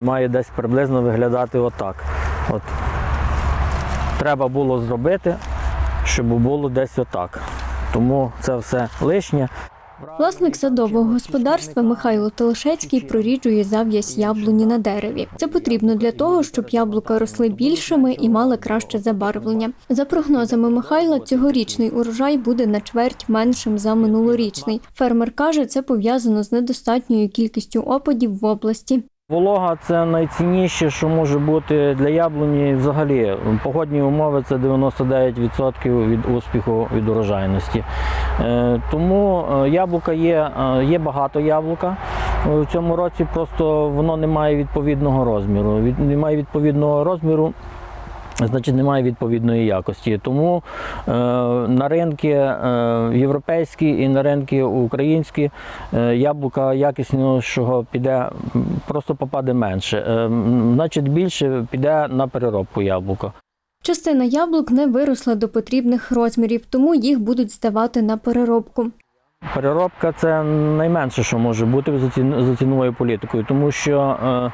Має десь приблизно виглядати отак. От. Треба було зробити, щоб було десь отак. Тому це все лишнє. Власник садового господарства Михайло Телешецький проріджує зав'язь яблуні на дереві. Це потрібно для того, щоб яблука росли більшими і мали краще забарвлення. За прогнозами Михайла, цьогорічний урожай буде на чверть меншим за минулорічний. Фермер каже, це пов'язано з недостатньою кількістю опадів в області. Волога це найцінніше, що може бути для яблуні. Взагалі, погодні умови це 99% від успіху від урожайності. Е, Тому е, яблука є, е, є багато яблука. В цьому році просто воно не має відповідного розміру. Від- Не має відповідного розміру. Значить, немає відповідної якості. Тому е, на ринки е, європейські і на ринки українські е, яблука якіснішого піде, просто попаде менше. Е, значить, більше піде на переробку яблука. Частина яблук не виросла до потрібних розмірів, тому їх будуть здавати на переробку. Переробка це найменше, що може бути за ці- за ціновою політикою, тому що е,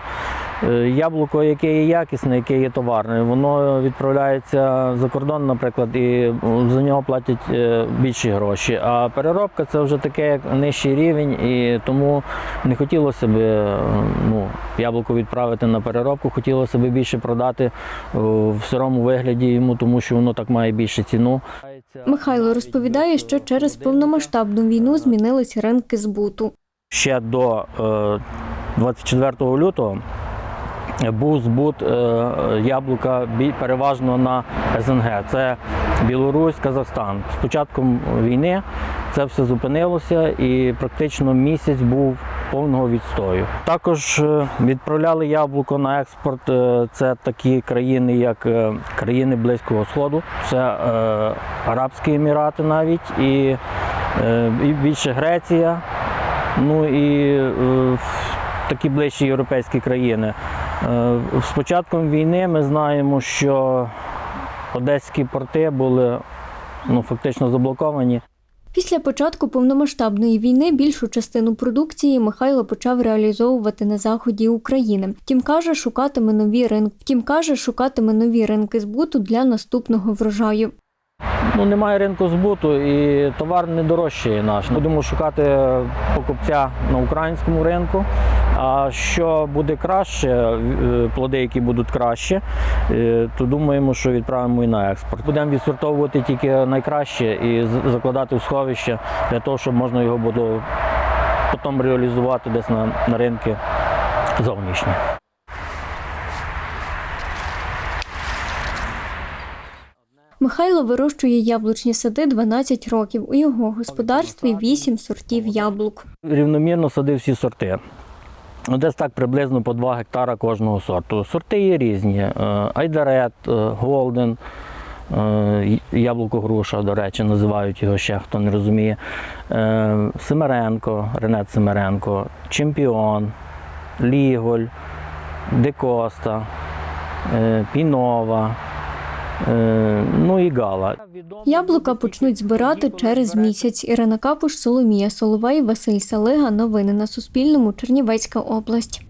яблуко, яке є якісне, яке є товарне, воно відправляється за кордон, наприклад, і е, за нього платять е, більші гроші. А переробка це вже таке як нижчий рівень, і тому не хотілося б е, ну, яблуко відправити на переробку, хотілося б більше продати е, в сирому вигляді йому, тому що воно так має більшу ціну. Михайло розповідає, що через повномасштабну війну змінились ринки збуту. ще до е, 24 лютого був збут е, яблука переважно на СНГ. Це Білорусь, Казахстан. З початком війни це все зупинилося і практично місяць був повного відстою. Також е, відправляли яблуко на експорт. е, Це такі країни, як країни Близького Сходу, це Арабські Емірати навіть і, більше Греція. Ну і такі ближчі європейські країни. Е, з початком війни ми знаємо, що одеські порти були ну, фактично заблоковані. Після початку повномасштабної війни більшу частину продукції Михайло почав реалізовувати на заході України. Втім каже, шукатиме нові ринки. Втім каже, шукатиме нові ринки збуту для наступного врожаю. Ну, немає ринку збуту і товар не дорожчає наш. Будемо шукати покупця на українському ринку. А що буде краще, е, плоди, які будуть краще, е, то думаємо, що відправимо і на експорт. Будемо відсортовувати тільки найкраще і закладати в сховище для того, щоб можна його буде потім реалізувати десь на, на ринки зовнішні. Михайло вирощує яблучні сади 12 років. У його господарстві 8 сортів яблук. рівномірно садив всі сорти. Ну, Десь так приблизно по 2 гектара кожного сорту. Сорти є різні: Е, Айдарет, е, Голден, е, яблуко груша, до речі, називають його ще, хто не розуміє. Семеренко, Ренет Семеренко, Чемпіон, Ліголь, Декоста, Пінова. Е, Ну і Гала. Яблука почнуть збирати через місяць. Ірина Капуш, Соломія Соловей, Василь Салига. Новини на Суспільному. Чернівецька область.